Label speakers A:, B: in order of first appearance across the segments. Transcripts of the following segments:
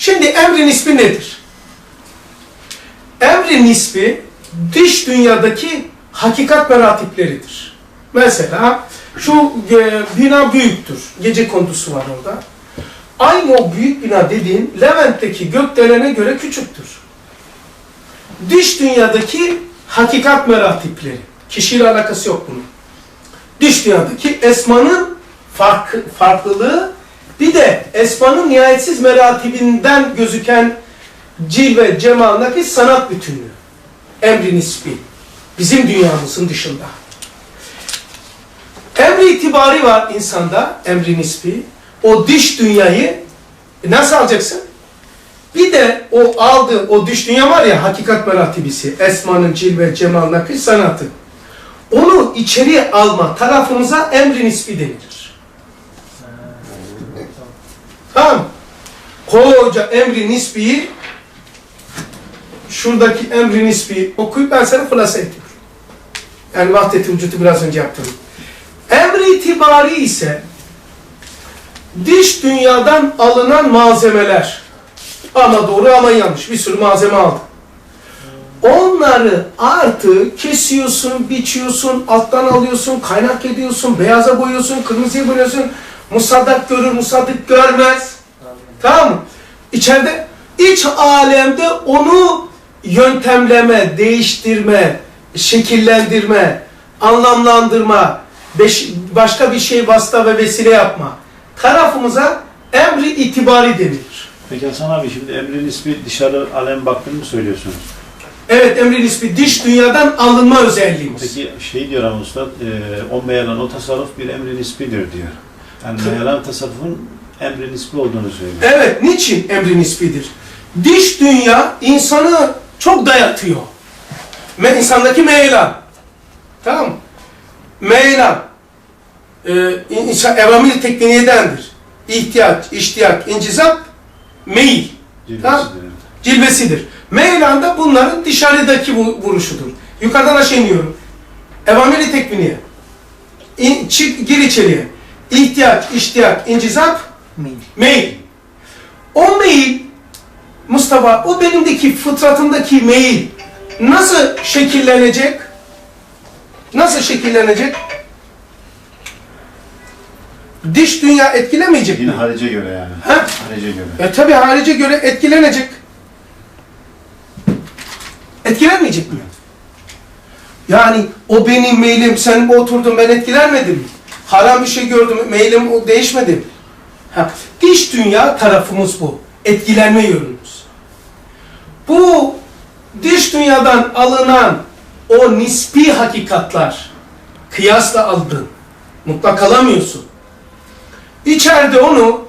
A: Şimdi emrin ismi nedir? Emrin ismi dış dünyadaki hakikat meratipleridir. Mesela şu e, bina büyüktür. Gece kondusu var orada. Aynı o büyük bina dediğin Levent'teki gökdelene göre küçüktür. Dış dünyadaki hakikat meratipleri. Kişiyle alakası yok bunun. Dış dünyadaki esmanın fark, farklılığı bir de esmanın nihayetsiz meratibinden gözüken cilve, cemaldaki sanat bütünlüğü. Emri nispi. Bizim dünyamızın dışında. Emri itibari var insanda, emri nispi. O dış dünyayı nasıl alacaksın? Bir de o aldığı, o dış dünya var ya hakikat meratibisi, esmanın cilve, cemal, nakış sanatı. Onu içeriye alma tarafımıza emri nispi denilir. Tamam. Koca emri nisbiyi şuradaki emri nisbi okuyup ben sana flasa ediyorum. Yani vahdeti vücudu biraz önce yaptım. Emri itibari ise dış dünyadan alınan malzemeler ama doğru ama yanlış bir sürü malzeme aldım. Onları artı kesiyorsun, biçiyorsun, alttan alıyorsun, kaynak ediyorsun, beyaza boyuyorsun, kırmızıya boyuyorsun. Musaddak görür, musaddık görmez. Tamam mı? İçeride, iç alemde onu yöntemleme, değiştirme, şekillendirme, anlamlandırma, beş- başka bir şey vasıta ve vesile yapma tarafımıza emri itibari denilir.
B: Peki Hasan abi şimdi emrin ismi dışarı alem baktığını mı söylüyorsunuz?
A: Evet emrin ismi dış dünyadan alınma özelliğimiz.
B: Peki şey diyor ama Ustad, e, o meyalan, o tasarruf bir emrin ismidir diyor. Yani meyalan tasarrufun emrin ismi olduğunu söylüyor.
A: Evet, niçin emrin ismidir? Dış dünya insanı çok dayatıyor. Me insandaki meylan. Tamam mı? Meylan. Ee, insan, tekniğidendir. İhtiyaç, iştiyak, incizap, meyil. Tamam.
B: Cilvesidir.
A: Cilvesidir. Meylan da bunların dışarıdaki vu- vuruşudur. Yukarıdan aşağı iniyorum. Evamiri tekviniye. İn, çık, gir içeriye. İhtiyaç, iştiyak, incizap, Meyil. O meyil, Mustafa, o benimdeki fıtratımdaki meyil nasıl şekillenecek? Nasıl şekillenecek? Dış dünya etkilemeyecek mi?
B: Yine harice göre yani.
A: Ha?
B: Harice göre.
A: E tabi harice göre etkilenecek. Etkilenmeyecek mi? Yani o benim meylim, sen oturdun ben etkilenmedim mi? Haram bir şey gördüm, meylim değişmedi? Ha, dış dünya tarafımız bu. Etkilenme yönümüz. Bu dış dünyadan alınan o nispi hakikatlar kıyasla aldın. Mutlak alamıyorsun. İçeride onu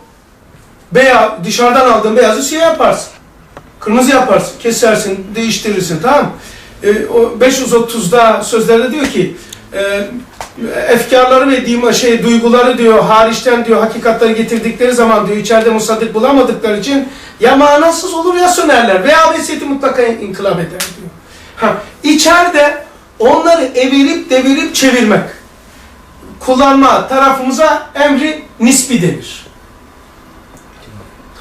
A: veya dışarıdan aldığın beyazı siyah yaparsın. Kırmızı yaparsın, kesersin, değiştirirsin tamam mı? O 530'da sözlerde diyor ki e, efkarları ve diyeyim, şey duyguları diyor hariçten diyor hakikatleri getirdikleri zaman diyor içeride musaddık bulamadıkları için ya manasız olur ya sönerler veya vesiyeti mutlaka inkılap eder diyor. Ha, içeride onları evirip devirip çevirmek kullanma tarafımıza emri nispi denir.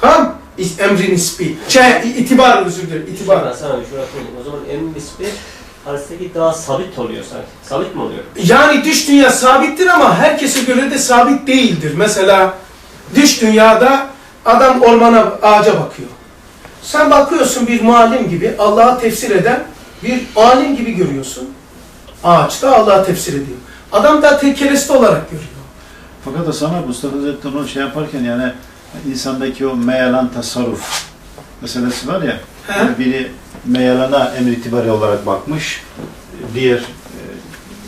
A: Tamam? Emri nispi. Şey, itibar özür dilerim. İtibar.
C: Şuraya koyayım. O zaman emin nispi hadisteki daha sabit oluyor sanki. Sabit mi oluyor?
A: Yani dış dünya sabittir ama herkese göre de sabit değildir. Mesela dış dünyada adam ormana, ağaca bakıyor. Sen bakıyorsun bir muallim gibi Allah'a tefsir eden bir alim gibi görüyorsun. Ağaçta Allah'a tefsir ediyor. Adam da tekereste olarak görüyor.
B: Fakat Hasan abi Mustafa Hazretleri onu şey yaparken yani insandaki o meyalan tasarruf meselesi var ya.
A: He?
B: biri meyalana emir itibari olarak bakmış. Diğer e,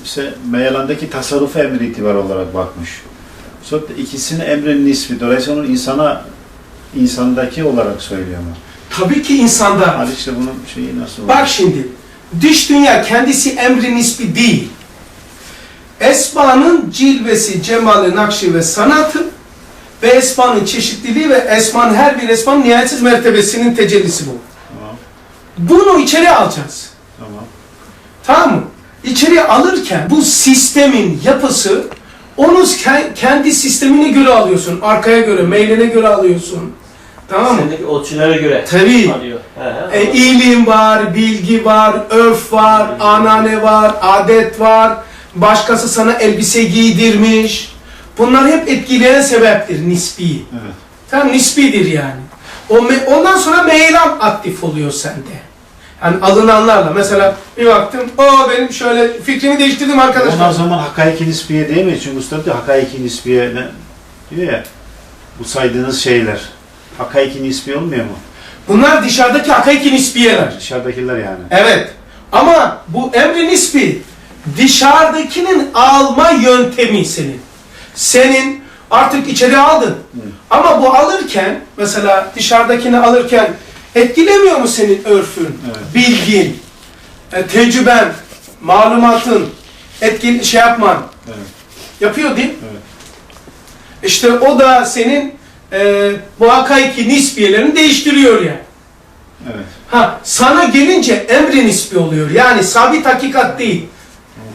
B: ise meyalandaki tasarrufa emir itibari olarak bakmış. Sonra da ikisini emrin nisbi. Dolayısıyla onu insana insandaki olarak söylüyor ama.
A: Tabii ki insanda.
B: Hadi işte bunun şeyi nasıl olur?
A: Bak şimdi, dış dünya kendisi emri nispi değil. Esmanın cilvesi, cemali, nakşi ve sanatı ve esmanın çeşitliliği ve esman her bir esmanın nihayetsiz mertebesinin tecellisi bu.
B: Tamam.
A: Bunu içeri alacağız.
B: Tamam.
A: Tamam mı? İçeri alırken bu sistemin yapısı onu ke- kendi sistemine göre alıyorsun. Arkaya göre, meyline göre alıyorsun. Tamam mı?
C: Sendeki ölçülere göre
A: Tabii.
C: alıyor. He, he,
A: E, ilim var, bilgi var, örf var, anane var, adet var. Başkası sana elbise giydirmiş. Bunlar hep etkileyen sebeptir nispi.
B: Evet.
A: Tam nispidir yani. O ondan sonra meylan aktif oluyor sende. Yani alınanlarla mesela bir baktım o benim şöyle fikrimi değiştirdim
B: Ondan
A: arkadaşlar.
B: zaman hakaiki nisbiye değil mi? Çünkü usta diyor hakaiki nisbiye ne? diyor ya. Bu saydığınız şeyler. Hakaiki nisbi olmuyor mu?
A: Bunlar dışarıdaki hakiki nisbiyeler.
B: Dışarıdakiler yani.
A: Evet. Ama bu emri nispi dışarıdakinin alma yöntemi senin. Senin artık içeri aldın. Ama bu alırken mesela dışarıdakini alırken etkilemiyor mu senin örfün,
B: Evet.
A: bilgin, e, tecrüben, malumatın, etkin şey yapman
B: Evet.
A: yapıyor değil mi?
B: Evet.
A: İşte o da senin e, bu hakaiki nisbiyelerini değiştiriyor yani.
B: Evet.
A: Ha sana gelince emri nisbi oluyor. Yani sabit hakikat değil.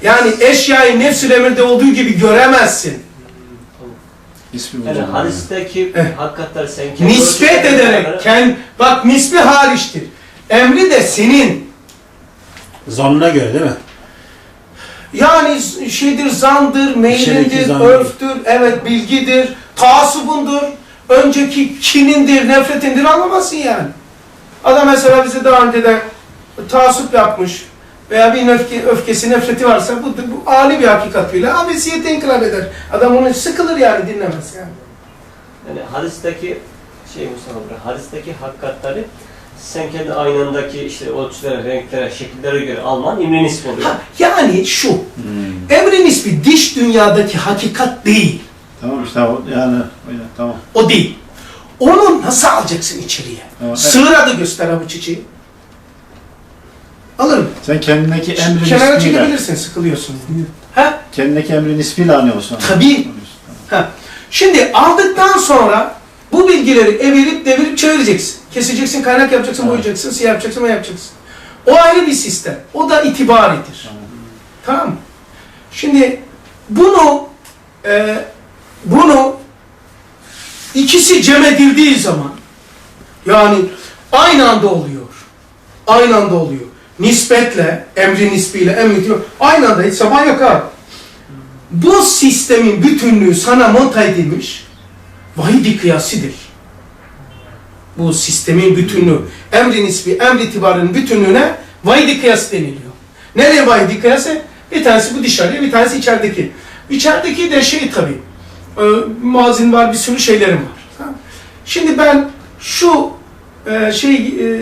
A: Yani eşyayı nefsül emirde olduğu gibi göremezsin.
B: Nisbi bu
C: Yani hadisteki
A: Eh.
C: hakikatleri sen kendi
A: Nispet ederek, kend, bak nisbi hariçtir. Emri de senin.
D: Zannına göre değil mi?
A: Yani şeydir, zandır, meylindir,
D: zan.
A: örftür, evet bilgidir, taasubundur, önceki kinindir, nefretindir anlamazsın yani. Adam mesela bize daha önceden taassup yapmış veya bir öfke, öfkesi, nefreti varsa bu, bu ali bir hakikat bile abesiyete inkılap eder. Adam onu sıkılır yani dinlemez yani.
C: Yani hadisteki şey Mustafa Bey, hadisteki hakikatleri sen kendi aynandaki işte ölçülere, renklere, şekillere göre alman imre nisbi oluyor.
A: Ha, yani şu,
B: Hmm.
A: emri nisbi diş dünyadaki hakikat değil.
B: Tamam işte o yani öyle, tamam.
A: O değil. Onu nasıl alacaksın içeriye?
B: Tamam, evet.
A: Sığır adı göster bu çiçeği.
B: Sen kendindeki emri
A: Kenara çekebilirsin, sıkılıyorsun. Ha?
B: kendindeki emri nisbiyle anlıyorsun.
A: Tabii. Ha. Şimdi aldıktan sonra bu bilgileri evirip devirip çevireceksin. Keseceksin, kaynak yapacaksın,
B: Evet.
A: boyayacaksın, siyah yapacaksın, ne yapacaksın. O ayrı bir sistem. O da itibaridir. Tamam mı? Şimdi bunu e, bunu ikisi cem edildiği zaman yani aynı anda oluyor. Aynı anda oluyor. Nispetle, emri nisbiyle, emri aynı anda hiç zaman yok abi. Bu sistemin bütünlüğü sana monta edilmiş vahidi kıyasidir. Bu sistemin bütünlüğü, emri nisbi, emri itibarının bütünlüğüne vahidi kıyas deniliyor. Nereye vahidi kıyası? Bir tanesi bu dışarıya, bir tanesi içerideki. İçerideki de şey tabii, e, mazin var, bir sürü şeylerim var. Şimdi ben şu e, şey e,